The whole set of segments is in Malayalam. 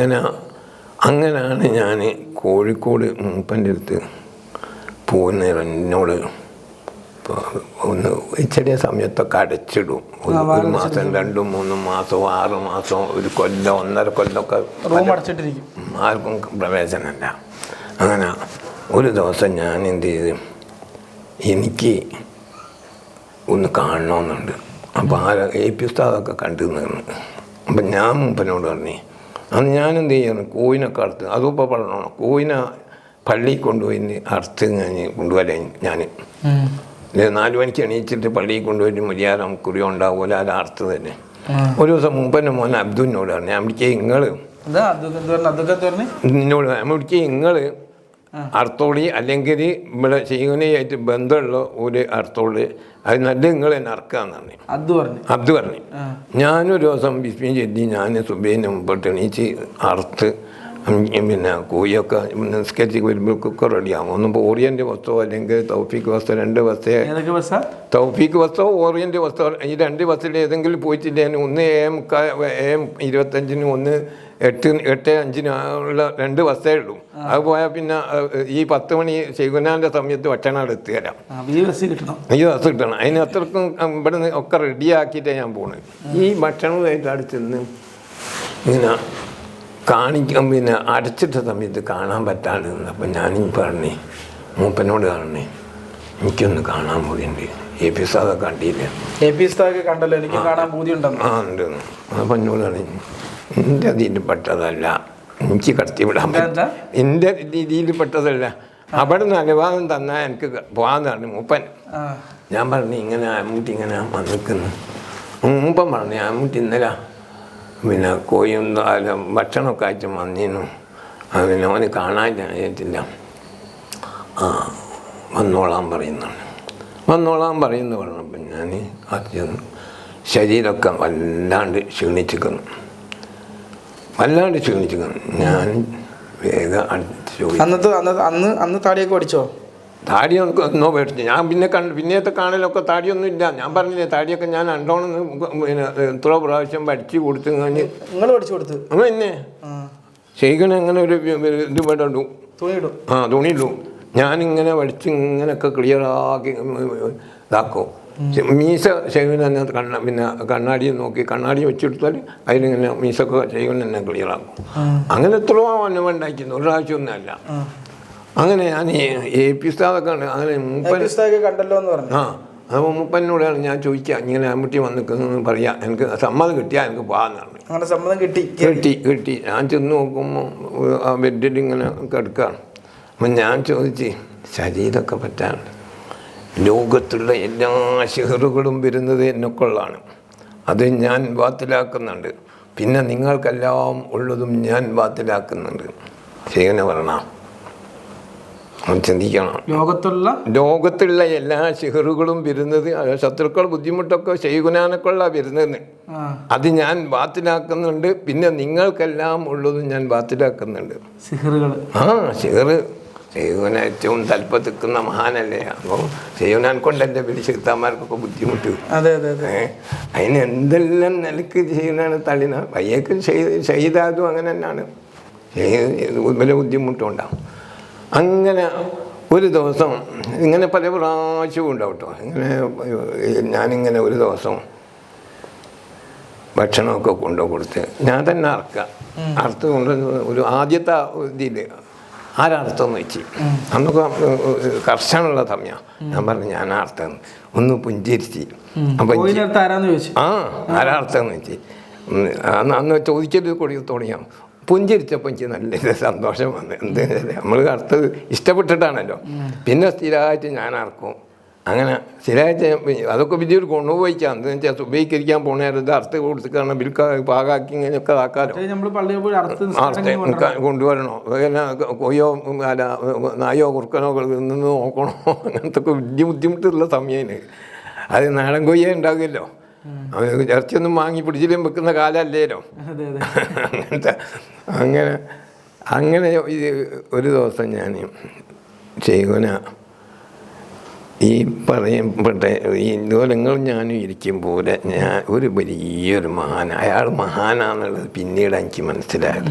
അങ്ങനെ അങ്ങനെയാണ് ഞാൻ കോഴിക്കോട് മൂപ്പന്റെ അടുത്ത് പോകുന്ന എന്നോട് ഒന്ന് ചെറിയ സമയത്തൊക്കെ അടച്ചിടും. ഒരു മാസം രണ്ടും മൂന്നും മാസവും ആറ് മാസവും ഒരു കൊല്ലം ഒന്നര കൊല്ലമൊക്കെ ആർക്കും പ്രവേശനമല്ല. അങ്ങനെ ഒരു ദിവസം ഞാൻ എന്ത് ചെയ്ത് എനിക്ക് ഒന്ന് കാണണമെന്നുണ്ട്. അപ്പോൾ ആ എ പി ഉസ്താദൊക്കെ കണ്ടിരുന്നു നിന്ന് അപ്പം ഞാൻ മൂപ്പനോട് പറഞ്ഞു അന്ന് ഞാൻ എന്ത് ചെയ്യണം? കോയിനൊക്കെ അറുത്ത് അതും ഇപ്പോൾ പറഞ്ഞോ കോയിനെ പള്ളിയിൽ കൊണ്ടുപോയി അറുത്ത് ഞാൻ കൊണ്ടുവരാൻ ഞാൻ നാലു മണിക്ക് എണീച്ചിട്ട് പള്ളിയിൽ കൊണ്ടുപോയിട്ട് മുരിയാരം കുറി ഉണ്ടാവുമല്ലോ അത് അറുത്ത് തന്നെ. ഒരു ദിവസം മുമ്പന്നെ മോൻ അബ്ദുവിനോടാണ് പറഞ്ഞു അമ്മയ്ക്ക് നിങ്ങൾ എന്താ ഞാൻ അമ്മയ്ക്ക് നിങ്ങൾ അർത്ഥോളി അല്ലെങ്കിൽ ഇവിടെ ചെയ്യുന്നതായിട്ട് ബന്ധമുള്ള ഒരു അർത്ഥോളി അത് നല്ല നിങ്ങൾ തന്നെ പറഞ്ഞു. അത് പറഞ്ഞു. അബ്ദു പറഞ്ഞു. ഞാനൊരു ദിവസം വിസ്മയം ചെല്ലി ഞാൻ സുബൈന് മുമ്പോട്ട് എണീച്ച് അറുത്ത് പിന്നെ കൂയൊക്കെ നിസ്കരിച്ച് വരുമ്പോഴൊക്കെ റെഡിയാകും ഒന്നും ഓറിയന്റ് വസ്തു അല്ലെങ്കിൽ തൗഫീക്ക് വസ്തു രണ്ട് വസ്തേ ഏതൊക്കെ ബസ്സാ തൗഫീക്ക് വസ്തു ഓറിയന്റ് വസ്തു ഈ രണ്ട് ബസ്സിൽ ഏതെങ്കിലും പോയിട്ടില്ല? ഒന്ന് എ എം ഇരുപത്തഞ്ചിന് ഒന്ന് എട്ട് എട്ട് അഞ്ചിന് ഉള്ള രണ്ട് ബസ്സേ ഉള്ളൂ. അത് പോയാൽ പിന്നെ ഈ പത്ത് മണി ശൈകുനാന്റെ സമയത്ത് ഭക്ഷണം എത്തിയരാം ഈ ബസ് കിട്ടണം. ഈ ബസ് കിട്ടണം. അതിന് അത്രക്കും ഇവിടെ നിന്ന് ഒക്കെ റെഡിയാക്കിയിട്ടേ ഞാൻ പോണത് ഈ ഭക്ഷണമായിട്ട് അവിടെ ചെന്ന് ഇങ്ങനെ കാണിക്കാൻ പിന്നെ അടച്ചിട്ട സമയത്ത് കാണാൻ പറ്റാണ്ട് നിന്നപ്പോൾ ഞാനീ പറഞ്ഞേ മൂപ്പനോട് പറഞ്ഞേ എനിക്കൊന്ന് കാണാൻ പോയിണ്ട്. എ പി സാദ കണ്ടില്ല? എ പി സ്ഥാക്ക് കണ്ടല്ലോ എനിക്ക് കാണാൻ ബോധ്യം ഉണ്ടെന്ന്. ആ ഉണ്ട് അപ്പം എന്നോട് പറഞ്ഞു എന്റെ അതിന് പെട്ടതല്ല എനിക്ക് കടത്തിവിടാൻ എന്താ? പറ്റും എന്റെ രീതിയിൽ പെട്ടതല്ല. അവിടെ നിന്ന് അനുവാദം തന്നാൽ എനിക്ക് പോകാൻ പറഞ്ഞു. മൂപ്പൻ ഞാൻ പറഞ്ഞു ഇങ്ങനെ അമ്മൂട്ടി ഇങ്ങനെ വന്നിക്കുന്നു. മൂപ്പൻ പറഞ്ഞു അമ്മൂട്ടി ഇന്നലെ പിന്നെ കോയും ഭക്ഷണമൊക്കെ അയച്ച് വന്നിരുന്നു. പിന്നെ അവന് ചെയ്തിട്ടില്ല ആ വന്നോളാൻ പറയുന്നുണ്ട് വന്നോളാൻ പറയുന്നു പറഞ്ഞപ്പോൾ ഞാൻ ശരീരമൊക്കെ വല്ലാണ്ട് ക്ഷീണിച്ചിരിക്കുന്നു. വല്ലാണ്ട് ക്ഷീണിച്ചിരിക്കുന്നു ഞാൻ വേഗം അടുത്ത് ചോദിച്ചു. അന്നത്തെ അന്ന് അന്ന് അന്ന് താടിയൊക്കെ പഠിച്ചോ? താടി നോ ഒന്നോ മേടിച്ചു ഞാൻ പിന്നെ കണ്ട് പിന്നത്തെ കാണലൊക്കെ താടിയൊന്നും ഇല്ല. ഞാൻ പറഞ്ഞില്ലേ താടിയൊക്കെ ഞാൻ അണ്ടോണെന്ന് പിന്നെ എത്ര പ്രാവശ്യം പഠിച്ചു കൊടുത്തു കഴിഞ്ഞ് നിങ്ങൾ പഠിച്ചു കൊടുത്തു? ആ. ചെയ്യണ അങ്ങനെ ഒരു ഇത് വേണ്ടു തുണിയിടും. ആ തുണിയിടും. ഞാനിങ്ങനെ പഠിച്ച് ഇങ്ങനെയൊക്കെ ക്ലിയറാക്കി ഇതാക്കും. മീശ ചെയ്യുന്ന തന്നെ കണ്ണ പിന്നെ കണ്ണാടി നോക്കി കണ്ണാടി വെച്ചെടുത്താൽ അതിലിങ്ങനെ മീശൊക്കെ ചെയ്യുന്ന തന്നെ ക്ലിയറാക്കും. അങ്ങനെ എത്രയോ അന്നം ഉണ്ടാക്കിയിരുന്നു ഒരു പ്രാവശ്യമൊന്നുമല്ല. അങ്ങനെ ഞാൻ എ പി സ്ഥാതൊക്കെ അങ്ങനെ മൂപ്പൻ കണ്ടല്ലോ എന്ന് പറഞ്ഞു. ആ. അപ്പോൾ മുപ്പനോടാണ് ഞാൻ ചോദിക്കുക ഇങ്ങനെ അമ്മൂട്ടി വന്നിക്കുന്നു പറയാം. എനിക്ക് സമ്മതം കിട്ടിയാൽ എനിക്ക് പോകാമെന്നാണ് അങ്ങനെ സമ്മതം കിട്ടി. കിട്ടി കിട്ടി. ഞാൻ ചെന്ന് നോക്കുമ്പോൾ ആ ബെഡിൽ ഇങ്ങനെ കിടക്കുകയാണ് അപ്പം ഞാൻ ചോദിച്ച് ശരീരമൊക്കെ പറ്റാണ്ട് ലോകത്തുള്ള എല്ലാ ഷെഹറുകളും വരുന്നത് എന്നെക്കൊള്ളാണ്. അത് ഞാൻ വാത്തിലാക്കുന്നുണ്ട് പിന്നെ നിങ്ങൾക്കെല്ലാം ഉള്ളതും ഞാൻ വാത്തിലാക്കുന്നുണ്ട് ശേഖന പറഞ്ഞ ചിന്തിക്കണം. ലോകത്തുള്ള? ലോകത്തുള്ള എല്ലാ ഷിഹറുകളും വരുന്നത് ശത്രുക്കൾ ബുദ്ധിമുട്ടൊക്കെ ശൈഗുനാനക്കുള്ള വരുന്നത് അത് ഞാൻ ബാത്തിലാക്കുന്നുണ്ട്. പിന്നെ നിങ്ങൾക്കെല്ലാം ഉള്ളതും ഞാൻ ബാത്തിലാക്കുന്നുണ്ട്. സിഹറുകൾ ആ ഷിഹറ് ചെയ്യുവന ഏറ്റവും തൽപ്പത്തിക്കുന്ന മഹാനല്ലേ. അപ്പോൾ ചെയ്യുവനാൻ കൊണ്ട് എന്റെ ചെറുത്താന്മാർക്കൊക്കെ ബുദ്ധിമുട്ട്. അതെ അതെ അതിന് എന്തെല്ലാം നിലയ്ക്ക് ചെയ്യുന്നതാണ് തള്ളിന? പയ്യക്ക് ചെയ്താതും അങ്ങനെ തന്നെയാണ് വലിയ ബുദ്ധിമുട്ടുണ്ടാവും. അങ്ങനെ ഒരു ദിവസം ഇങ്ങനെ പല പ്രാവശ്യവും ഉണ്ടാവും കേട്ടോ ഇങ്ങനെ ഞാനിങ്ങനെ ഒരു ദിവസം ഭക്ഷണമൊക്കെ കൊണ്ടു കൊടുത്ത് ഞാൻ തന്നെ അറക്കുക. അറുത്ത് കൊണ്ട് ഒരു ആദ്യത്തെ ഇതിൽ ആരർത്ഥം വെച്ച് അന്നൊക്കെ കർശനമുള്ള സമയമാണ് ഞാൻ പറഞ്ഞു ഞാൻ അർത്ഥം ഒന്ന് പുഞ്ചിരിച്ച്. അപ്പം ആ ആരാർത്ഥം വെച്ച് അന്ന് അന്ന് ചോദിച്ചത് കൊടി തുടങ്ങിയാൽ പുഞ്ചിരിച്ചപ്പോൾ എനിക്ക് നല്ല സന്തോഷം വന്നു. എന്ത് നമ്മൾ അർത്ഥം ഇഷ്ടപ്പെട്ടിട്ടാണല്ലോ. പിന്നെ സ്ഥിരമായിട്ട് ഞാൻ അറക്കും അങ്ങനെ പി- അതൊക്കെ വലിയൊരു കൊണ്ടുപോയിക്കാം എന്താ വെച്ചാൽ സുബൈക്കരിക്കാൻ പോണേരത് അർത്ഥ കൊടുത്തിട്ടാണ് ബിൽക്ക പാകാക്കി ഇങ്ങനെയൊക്കെ ആക്കാലോ. കൊണ്ടുവരണം. അതുപോലെ കൊയ്യോ അല്ല നായോ കുറുക്കനോ നിന്ന് നോക്കണോ? അങ്ങനത്തെ ഒക്കെ വലിയ ബുദ്ധിമുട്ടുള്ള സമയമാണ്. അത് നാടൻ കൊയ്യ ഉണ്ടാകുമല്ലോ ഇറച്ചിയൊന്നും വാങ്ങി പിടിച്ചിലും വെക്കുന്ന കാലമല്ലേലോ? അങ്ങനത്തെ അങ്ങനെ അങ്ങനെ ഇത് ഒരു ദിവസം ഞാൻ ചെയ്യുന ഈ പറയപ്പെട്ട ഈ ദൂരങ്ങൾ ഞാനും ഇരിക്കുമ്പോൾ ഞാൻ ഒരു വലിയൊരു മഹാൻ അയാൾ മഹാനാന്നുള്ളത് പിന്നീട് എനിക്ക് മനസ്സിലായത്.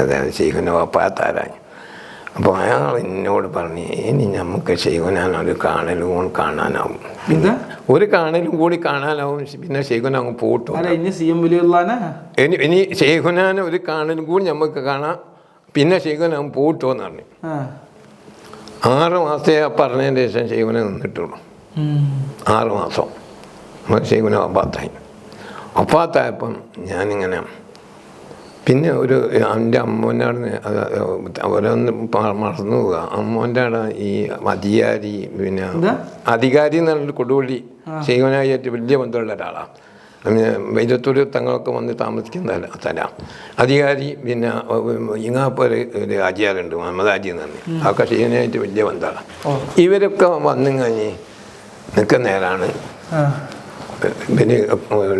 അതായത് ശൈഖുന വാപ്പാത്താരായി അപ്പോൾ അയാൾ എന്നോട് പറഞ്ഞു ഇനി നമുക്ക് ശൈഖുനാനൊരു കാണലും കൂടി കാണാനാവും. പിന്നെ ഒരു കാണലും കൂടി കാണാനാവും പിന്നെ ശൈഖുന അങ്ങ് പോട്ടു. ഇനി ഇനി ശൈഖുനാനെ ഒരു കാണലും കൂടി നമുക്ക് കാണാം പിന്നെ ശൈഖുന അങ്ങ് പോട്ടോ പോട്ടുമെന്ന് പറഞ്ഞു. ആറ് മാസത്തെ ആ പറഞ്ഞതിന് ശേഷം ശൈവനെ നിന്നിട്ടുള്ളൂ. ആറ് മാസം. ശൈവന അപ്പാത്തായി അപ്പാത്തായപ്പം ഞാനിങ്ങനെ പിന്നെ ഒരു എന്റെ അമ്മോന്റെ ഓരോന്ന് പ- മറന്നു പോവുക. അമ്മോന്റെ അവിടെ ഈ അധികാരി പിന്നെ അധികാരി അധികാരി പറഞ്ഞിട്ട് കൊടുവള്ളി ശൈവനായിട്ട് വലിയ ബന്ധമുള്ള ഒരാളാണ്. പിന്നെ വൈരത്തൂർ തങ്ങളൊക്കെ വന്ന് താമസിക്കുന്ന തരാം അധികാരി പിന്നെ ഇങ്ങാപ്പൊരു ഒരു ആചാരുണ്ട് മുഹമ്മദ് ആജി എന്ന് പറഞ്ഞു. അതൊക്കെ ശൈവനായിട്ട് വലിയ ബന്ധമാണ്. ഇവരൊക്കെ വന്നു കഴിഞ്ഞ് നിൽക്കുന്ന നേരാണ്. പിന്നെ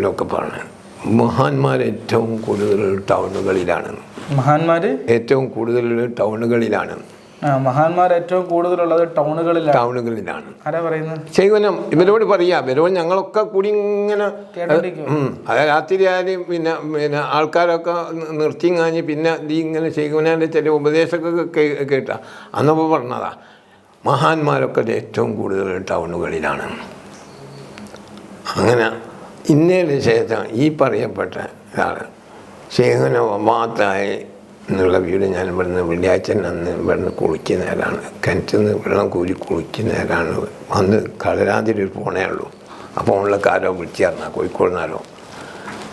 ലോക്കപ്പാണ്. മഹാന്മാർ ഏറ്റവും കൂടുതൽ ടൗണുകളിലാണ്. മഹാന്മാർ ഏറ്റവും കൂടുതൽ ടൗണുകളിലാണ്. ആ മഹാന്മാർ ഏറ്റവും കൂടുതലുള്ളത് ടൗണുകളിലാണ്. ടൗണുകളിലാണ്. ആരാ പറയുന്നത് ശൈവനം ഇവരോട് പറയാ ഇവരോട് ഞങ്ങളൊക്കെ കൂടി ഇങ്ങനെ അതെ. രാത്രി ആയാലും പിന്നെ പിന്നെ ആൾക്കാരൊക്കെ നിർത്തി കാഞ്ഞ് പിന്നെ ഈ ഇങ്ങനെ ശൈവനാന്റെ ചില ഉപദേശമൊക്കെ കേട്ട. അന്നപ്പോൾ പറഞ്ഞതാ മഹാന്മാരൊക്കെ ഏറ്റവും കൂടുതൽ ടൗണുകളിലാണ്. അങ്ങനെ ഇന്നേ ശേഷം ഈ പറയപ്പെട്ട ഇതാണ് ശേഖന വമാത്തായി എന്നുള്ള വീട് ഞാൻ ഇവിടുന്ന് വെള്ളിയാഴ്ച അന്ന് ഇവിടുന്ന് കുളിക്കുന്ന നേരമാണ്. കിണറ്റിൽ നിന്ന് വെള്ളം കൂരി കുളിക്കുന്ന നേരമാണ്. അന്ന് കളരാതിരി ഒരു പോണേ ഉള്ളൂ. അപ്പോൾ ഉള്ളക്കാരോ കോഴിക്കോട് നാലോ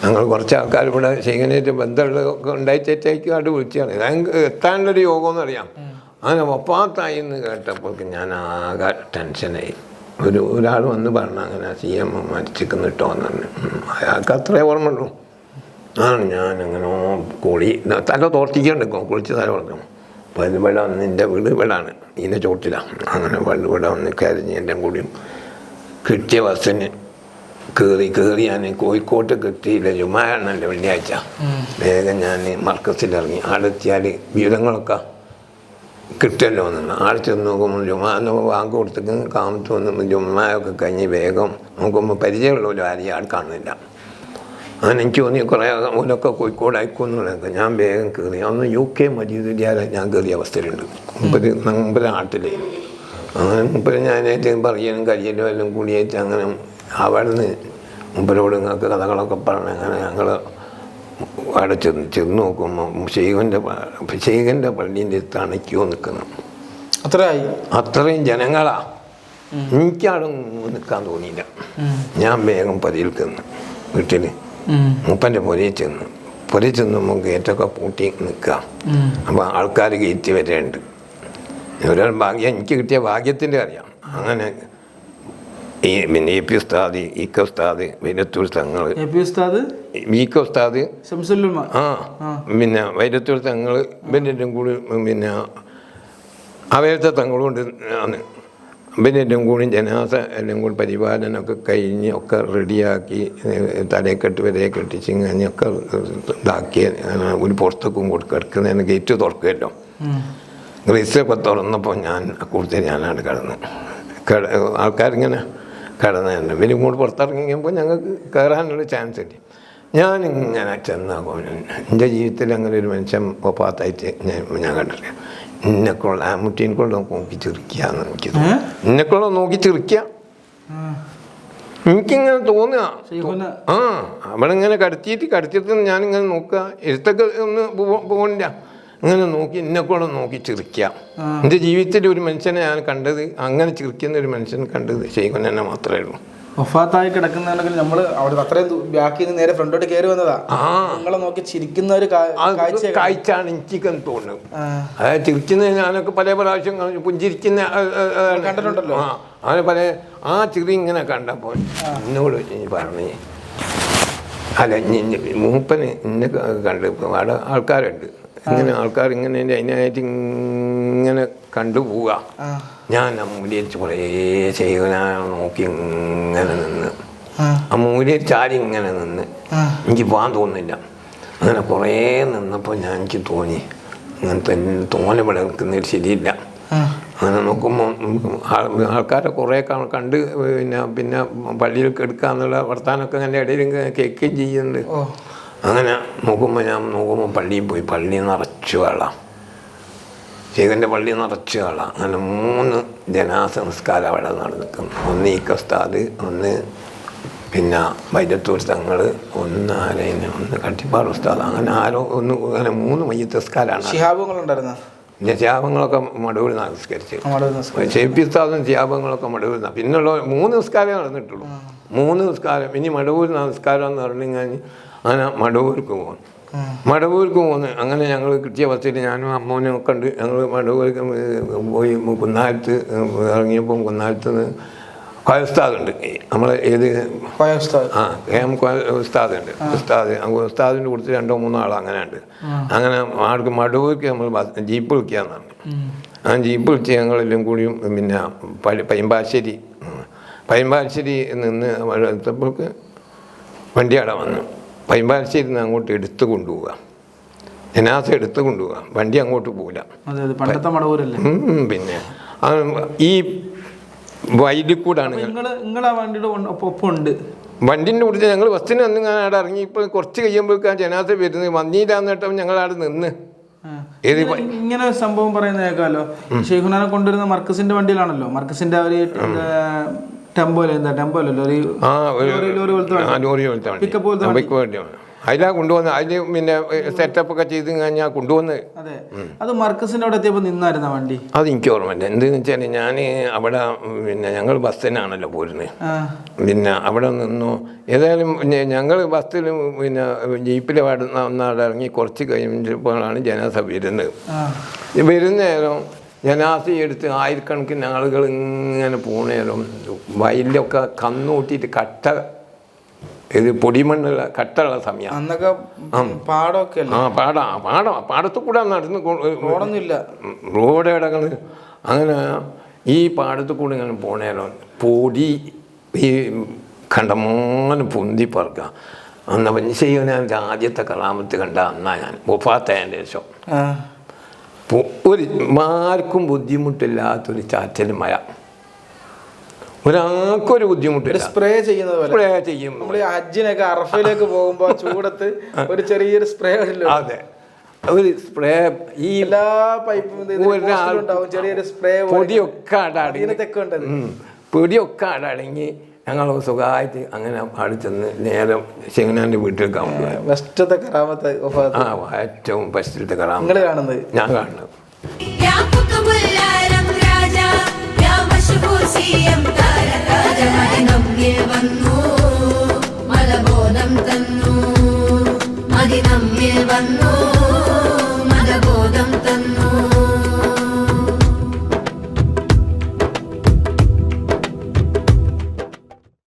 ഞങ്ങൾ കുറച്ച് ആൾക്കാർ ഇവിടെ ശേഖനായിട്ട് ബന്ധമുള്ളതൊക്കെ ഉണ്ടായിട്ടേക്കും അവിടെ വിളിച്ചാണ്. ഞങ്ങൾക്ക് എത്താനുള്ളൊരു യോഗമെന്ന് അറിയാം. അങ്ങനെ ഒപ്പാത്തായി എന്ന് കേട്ടപ്പോൾ ഞാൻ ആകെ ടെൻഷനായി. ഒരു ഒരാൾ വന്ന് പറഞ്ഞു അങ്ങനെ സി എം മരിച്ചിരിക്കുന്നു കേട്ടോ എന്ന് പറഞ്ഞു. അയാൾക്ക് അത്രേ ഓർമ്മയുള്ളൂ. ആണ് ഞാൻ അങ്ങനെ കുളി തല തോർത്തിക്കൊണ്ടിരിക്കും കുളിച്ച് തല കൊടുക്കും അപ്പോൾ ഇത് നിന്റെ വന്ന് എന്റെ വീട് വെള്ളമാണ് ഇതിന്റെ ചോട്ടിലാണ് അങ്ങനെ വെള്ളം വെള്ളം വന്ന് കരഞ്ഞ് എന്റെ കൂടിയും കിട്ടിയ ബസ്സിന് കയറി കയറി ഞാൻ കോഴിക്കോട്ട് കിട്ടിയില്ല. ജുമായാണല്ലോ വെള്ളിയാഴ്ച. വേഗം ഞാൻ മർക്കസിലിറങ്ങി. ആടെത്തിയാൽ വിവരങ്ങളൊക്കെ കിട്ടുമല്ലോ എന്നാണ് ആടെ ചെന്ന് നോക്കുമ്പോൾ ജുമാ എന്ന് വാങ്ങ് കൊടുത്തിട്ട് കാമത്ത് വന്നു ജുമായൊക്കെ കഴിഞ്ഞ് വേഗം നോക്കുമ്പോൾ പരിചയമുള്ളവരും ആരെയും ആൾ കാണുന്നില്ല. അങ്ങനെ എനിക്ക് തോന്നി കുറേ ഓലൊക്കെ കോഴിക്കോട് അയക്കുമെന്നുള്ളതൊക്കെ ഞാൻ വേഗം കയറി അന്ന് യു കെ മജീദിയാലെ ഞാൻ കയറിയ അവസ്ഥയിലുണ്ട്. മുമ്പര് മുമ്പര് നാട്ടിലെ അങ്ങനെ മുമ്പര് ഞാനായിട്ട് പറയാനും കഴിയലും എല്ലാം കൂടിയായിട്ട് അങ്ങനെ അവിടെ നിന്ന് മുമ്പരോട് നിങ്ങൾക്ക് കഥകളൊക്കെ പറഞ്ഞ് അങ്ങനെ ഞങ്ങൾ അവിടെ ചെന്ന് ചെന്ന് നോക്കുമ്പോൾ ഷെയ്ഖന്റെ ഷെയ്ഖന്റെ പള്ളീന്റെ അടുത്താണ് ക്യൂ നിൽക്കുന്നത്. അത്രയായി? അത്രയും ജനങ്ങളാ. എനിക്കവിടെ നിൽക്കാൻ തോന്നിയില്ല. ഞാൻ വേഗം പതിയിൽ ചെന്ന് വീട്ടിൽ മുപ്പന്റെ പുരയിൽ ചെന്ന്. പുരയിൽ ചെന്നുമ്പോൾ ഗേറ്റൊക്കെ പൂട്ടി നിൽക്കാം അപ്പോൾ ആൾക്കാർ ഗേറ്റ് വരെയുണ്ട് ഒരാൾ ഭാഗ്യം എനിക്ക് കിട്ടിയ ഭാഗ്യത്തിന്റെ അറിയാം. അങ്ങനെ ഈ പിന്നെ എ പി ഉസ്താദ് ഇ കെ ഉസ്താദ് വൈരത്തൂർ തങ്ങൾ വി കെ ഉസ്താദ്. ആ പിന്നെ വൈരത്തൂർ തങ്ങൾ ഇവന്റെ കൂടി പിന്നെ അവരത്തെ തങ്ങളുകൊണ്ട് ആണ് എല്ലാം കൂടി ജനാസ എല്ലാം കൂടി പരിപാലനമൊക്കെ കഴിഞ്ഞ് ഒക്കെ റെഡിയാക്കി തലയെക്കെട്ട് വരെ കെട്ടിച്ച് കഴിഞ്ഞൊക്കെ ഇതാക്കി ഒരു പുറത്തേക്കും കൊടുക്കുക കിടക്കുന്നതിന് ഗേറ്റ് തുറക്കുമല്ലോ. ഗ്രീസൊക്കെ തുറന്നപ്പോൾ ഞാൻ കൂടുതൽ ഞാനാണ് കിടന്ന് കിട ആൾക്കാരിങ്ങനെ കിടന്നുണ്ട് പിന്നെ ഇങ്ങോട്ട് പുറത്തിറങ്ങിയപ്പോൾ ഞങ്ങൾക്ക് കയറാനുള്ള ചാൻസ് കിട്ടി. ഞാനിങ്ങനെ ചെന്നാകും എന്റെ ജീവിതത്തിൽ അങ്ങനെ ഒരു മനുഷ്യൻ ഒപ്പാത്തായിട്ട് ഞാൻ ഞാൻ കണ്ടിട്ടില്ല. ഇന്നെക്കുള്ള ആ മുട്ടീനെക്കുള്ള നോക്കി ചിരിക്കുകയെന്ന് എനിക്ക് തോന്നുന്നു. ഇന്നെക്കുള്ള നോക്കി ചിരിക്കുക എനിക്കിങ്ങനെ തോന്നുക ആ അവളിങ്ങനെ കടത്തിയിട്ട് കടത്തിയിട്ട് ഞാനിങ്ങനെ നോക്കുക എഴുത്തൊക്കെ ഒന്ന് പോകണില്ല ഇങ്ങനെ നോക്കി എന്നെ കൂടെ നോക്കി ചിരിക്കുക എന്റെ ജീവിതത്തിൽ ഒരു മനുഷ്യനെ ഞാൻ കണ്ടത് അങ്ങനെ ചിരിക്കുന്ന ഒരു മനുഷ്യൻ കണ്ടത് ശൈഖൻ എന്നെ മാത്രമേ ഉള്ളൂ. വഫാത്തായി കിടക്കുന്നുണ്ടെങ്കിൽ നമ്മൾ അവിടെ അത്രയും ബാക്കി ബാക്കിൽ നിന്ന് നേരെ ഫ്രണ്ടോട്ട് കയറി വന്നതാ. നിങ്ങളെ നോക്കി ചിരിക്കുന്ന ഒരു കാഴ്ചയാണ് എനിക്ക് തോന്നുന്നു. അതായത് ചിരിക്കുന്നത് ഞാനൊക്കെ പല പ്രാവശ്യം. പുഞ്ചിരിക്കുന്ന കണ്ടിട്ടുണ്ടല്ലോ. അങ്ങനെ പല ആ ചിരി ഇങ്ങനെ കണ്ടപ്പോൾ എന്നോട് പറഞ്ഞു അല്ല മൂപ്പന് ഇന്നെ ക- കണ്ട് ഇപ്പം അവിടെ ആൾക്കാരുണ്ട്. ഇങ്ങനെ ആൾക്കാർ ഇങ്ങനെ അതിനായിട്ട് ഇങ്ങനെ കണ്ടുപോവുക. ഞാൻ ആ മൂലിയരിച്ച് കുറേ ചെയ്യുന്ന നോക്കി ഇങ്ങനെ നിന്ന്. ചാരി ഇങ്ങനെ നിന്ന്. എനിക്ക് പോകാൻ തോന്നുന്നില്ല. അങ്ങനെ കുറേ നിന്നപ്പോൾ ഞാൻ എനിക്ക് തോന്നി. അങ്ങനത്തെ തോനെ ഇവിടെ നിൽക്കുന്നൊരു ശരിയില്ല. അങ്ങനെ നോക്കുമ്പോൾ ആൾക്കാരെ കുറേ കണ്ട് പിന്നെ പിന്നെ പള്ളിയിൽ എടുക്കാന്നുള്ള വർത്താനമൊക്കെ അങ്ങനെ ഇടയിൽ കേൾക്കുകയും ചെയ്യുന്നുണ്ട്. അങ്ങനെ നോക്കുമ്പോൾ ഞാൻ നോക്കുമ്പോൾ പള്ളിയിൽ പോയി. പള്ളി നിറച്ചു വെള്ളം. ശേഖരന്റെ പള്ളി നിറച്ച് ആളാണ് അങ്ങനെ മൂന്ന് ജനാസംസ്കാരം അവിടെ നടന്നിക്കും ഒന്ന് ഈ കസ്താദ് ഒന്ന് പിന്നെ വൈദ്യത്തൂർ തങ്ങൾ ഒന്ന് ആരേനെ ഒന്ന് കട്ടിപ്പാട് ഉസ്താദ്. അങ്ങനെ ആരോ ഒന്ന് അങ്ങനെ മൂന്ന് ശിഹാബുകളുണ്ടായിരുന്ന പിന്നെ ത്യാഗങ്ങളൊക്കെ മടവിൽ നമസ്കരിച്ച് നമ്മുടെ ഉസ്താദും മടവിൽ നിന്നാ. പിന്നുള്ള മൂന്ന് നിസ്കാരമേ നടന്നിട്ടുള്ളൂ. മൂന്ന് നിസ്കാരം. ഇനി മടവൂർ നമസ്കാരം എന്ന് പറഞ്ഞു കഴിഞ്ഞാൽ അങ്ങനെ മടവൂർക്ക് പോകും ഉം. മടവൂർക്ക് പോകുന്നു അങ്ങനെ ഞങ്ങൾ കിട്ടിയ ബസ്സിൽ ഞാനും അമ്മോനും ഒക്കെ ഉണ്ട്. ഞങ്ങൾ മടവൂർക്ക് പോയി കുന്നാലത്ത് ഇറങ്ങിയപ്പോൾ കുന്നാലത്ത് നിന്ന് ഉസ്താദുണ്ട് നമ്മളെ ഏത്? ആ കെ എം ഉണ്ട് ഉസ്താദ് ഉസ്താദിന്റെ കൊടുത്ത് രണ്ടോ മൂന്നോ ആൾ അങ്ങനെ ഉണ്ട്. അങ്ങനെ ആൾക്ക് മടവൂർക്ക് നമ്മൾ ജീപ്പ് വിളിക്കാന്നാണ്. ആ ജീപ്പ് വിളിച്ച് ഞങ്ങളെല്ലാം കൂടിയും പിന്നെ പൈമ്പാശ്ശേരി പൈമ്പാശ്ശേരി നിന്ന് എത്തപ്പോൾക്ക് വണ്ടി വന്നു. പൈമ്പാശ്ശേരി നിന്ന് അങ്ങോട്ട് എടുത്തു കൊണ്ടുപോവുക ജനാസ എടുത്തു കൊണ്ടുപോവുക വണ്ടി അങ്ങോട്ട് പോകില്ല പണ്ടത്തെ മടവൂരല്ലേ? പിന്നെ. ഈ വയലിൽ കൂടാണ് ഉണ്ട്. വണ്ടിന്റെ കൂടെ ഞങ്ങൾ ബസ്സിന് വന്ന് ഞാൻ അവിടെ ഇറങ്ങി ഇപ്പോൾ കുറച്ച് കഴിയുമ്പോഴേക്കും ആ ജനാസ വരുന്നത് വന്നില്ല എന്നിട്ടും ഞങ്ങൾ അവിടെ നിന്ന്. ഇങ്ങനെ- ഒരു സംഭവം പറയുന്ന കേൾക്കാമല്ലോ. ഷെയ്ഖുനാനെ കൊണ്ടുവരുന്ന മർക്കസിന്റെ വണ്ടിയിലാണല്ലോ. മർക്കസിന്റെ ഒരു ടെമ്പോ എന്താ? ടെമ്പോ അല്ലല്ലോ ഒരു ആ ഒരു ലോറി ലോറി പോലത്തെ ആ ലോറി പോലത്തെ വണ്ടി. Pickup പോലത്തെ ആ, pickup വണ്ടി. അതിലാ കൊണ്ടുവന്ന് അതിൽ പിന്നെ സെറ്റപ്പ് ഒക്കെ ചെയ്ത് കഴിഞ്ഞാൽ കൊണ്ടുവന്ന്. അതെ. അത് മർക്കസിന്റെ അവിടെ എത്തിയപ്പോ നിന്നായിരുന്ന വണ്ടി? അത് എനിക്ക് ഓർമ്മയില്ല. എന്തെന്ന് വെച്ചാൽ ഞാൻ അവിടെ പിന്നെ ഞങ്ങൾ ബസ്സിനാണല്ലോ പോരുന്നത്. പിന്നെ അവിടെ നിന്നു. ഏതായാലും ഞങ്ങൾ ബസ്സിൽ പിന്നെ ജീപ്പിൽ അവിടെ ഇറങ്ങി കുറച്ച് കഴിയുമ്പോഴാണ് ജനാസ വരുന്നത്. വരുന്ന നേരം ജനാസ എടുത്ത് ആയിരക്കണക്കിന് ആളുകൾ ഇങ്ങനെ പോണേലും വയലിലൊക്കെ കന്നൂട്ടിയിട്ട് കട്ട ഇത് പൊടിമണ്ണുള്ള കട്ടുള്ള സമയം. അന്നൊക്കെ പാടമൊക്കെ ആ പാടാ പാടാ. പാടത്തു കൂടെ നടന്ന് കൊ- റോഡൊന്നും റോഡ് ഇടങ്ങൾ അങ്ങനെ ഈ പാടത്ത് കൂടെ ഇങ്ങനെ പോണേലും പൊടി ഈ കണ്ടമാനം പൊന്തി പറക്കുക. അന്ന് വൻശയ്യനാൻ ആദ്യത്തെ കലാമത്ത് കണ്ട അന്നാ ഞാൻ. ഒഫാത്തതിന്റെ ശേഷം. ആ. പൊ- ഒരു ആർക്കും ബുദ്ധിമുട്ടില്ലാത്തൊരു ചാറ്റൽ മഴ. ഒരാൾക്കൊരു ബുദ്ധിമുട്ടില്ല. സ്പ്രേ ചെയ്യുന്നത് സ്പ്രേ ചെയ്യും. നമ്മൾ ഹജ്ജിനൊക്കെ അറഫയിലേക്ക് പോകുമ്പോ ചൂടത്ത് ഒരു ചെറിയൊരു സ്പ്രേ അതെ. ഒരു സ്പ്രേ ഈ എല്ലാ പൈപ്പും ചെറിയൊരു സ്പ്രേ പൊടിയൊക്കെ അടങ്ങി. ഉണ്ടത് പൊടിയൊക്കെ അടങ്ങി. ഞങ്ങൾ സുഖമായിട്ട് അങ്ങനെ അവിടെ ചെന്ന് നേരെ ശിവനാന്റെ വീട്ടിൽ കാണും ഏറ്റവും ഫസ്റ്റത്തെ കറാമ ഞാൻ കാണുന്നത്. വന്നു. മലബോധം തന്നു. മതി വന്നു.